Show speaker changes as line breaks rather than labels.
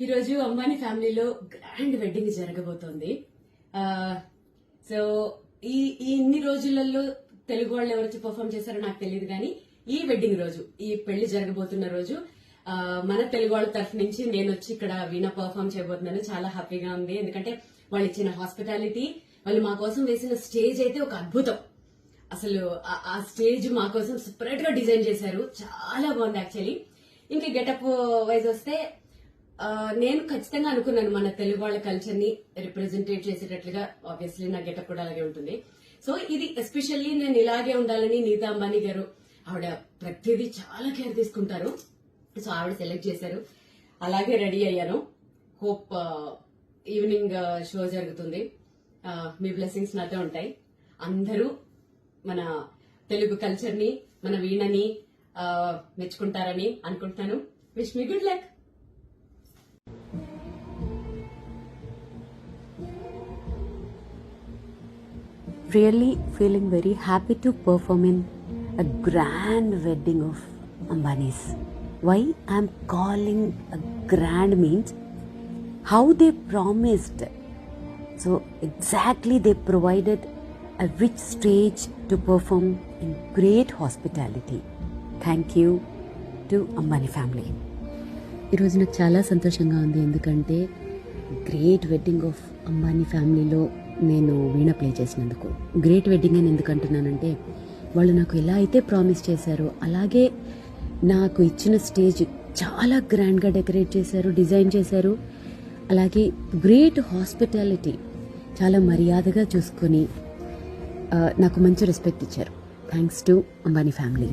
ఈరోజు అంబానీ ఫ్యామిలీలో grand wedding జరగబోతోంది. సో ఈ ఈ ఇన్ని రోజులలో తెలుగు వాళ్ళు ఎవరైతే పర్ఫామ్ చేశారో నాకు తెలియదు కానీ ఈ వెడ్డింగ్ రోజు ఈ పెళ్ళి జరగబోతున్న రోజు మన తెలుగు వాళ్ళ తరఫు నుంచి నేను వచ్చి ఇక్కడ వీణ పర్ఫామ్ చేయబోతున్నాను. చాలా హ్యాపీగా ఉంది. ఎందుకంటే వాళ్ళు ఇచ్చిన హాస్పిటాలిటీ వాళ్ళు మా కోసం వేసిన స్టేజ్ అయితే ఒక అద్భుతం. అసలు ఆ- స్టేజ్ మా కోసం సపరేట్గా డిజైన్ చేశారు. చాలా బాగుంది యాక్చువల్లీ ఇంకా గెటప్ వైజ్ వస్తే నేను ఖచ్చితంగా అనుకున్నాను మన తెలుగు వాళ్ళ కల్చర్ని రిప్రజెంటేట్ చేసేటట్లుగా ఆబ్వియస్లీ నా గెటప్ కూడా అలాగే ఉంటుంది. సో ఇది ఎస్పెషల్లీ నేను ఇలాగే ఉండాలని నీతా అంబానీ గారు ఆవిడ ప్రతిదీ చాలా కేర్ తీసుకుంటారు. సో ఆవిడ సెలెక్ట్ చేశారు. అలాగే రెడీ అయ్యాను. హోప్ ఈవినింగ్ షో జరుగుతుంది. మీ బ్లెస్సింగ్స్ నాతో ఉంటాయి. అందరూ మన తెలుగు కల్చర్ని మన వీణని మెచ్చుకుంటారని అనుకుంటున్నాను. Wish me good luck
really feeling very happy to perform in a grand wedding of Ambani's. Why I'm calling a grand means how they promised. So exactly they provided a rich stage to perform in great hospitality. Thank you to Ambani family. ఈరోజు నాకు చాలా సంతోషంగా ఉంది. ఎందుకంటే great wedding of Ambani ఫ్యామిలీలో నేను వీణ play చేసినందుకు. Great wedding అని ఎందుకు అంటున్నానంటే వాళ్ళు నాకు ఎలా అయితే ప్రామిస్ చేశారో అలాగే నాకు ఇచ్చిన స్టేజ్ చాలా గ్రాండ్గా డెకరేట్ చేశారు డిజైన్ చేశారు. అలాగే గ్రేట్ హాస్పిటాలిటీ చాలా మర్యాదగా చూసుకొని నాకు మంచి రెస్పెక్ట్ ఇచ్చారు. Thanks to Ambani family.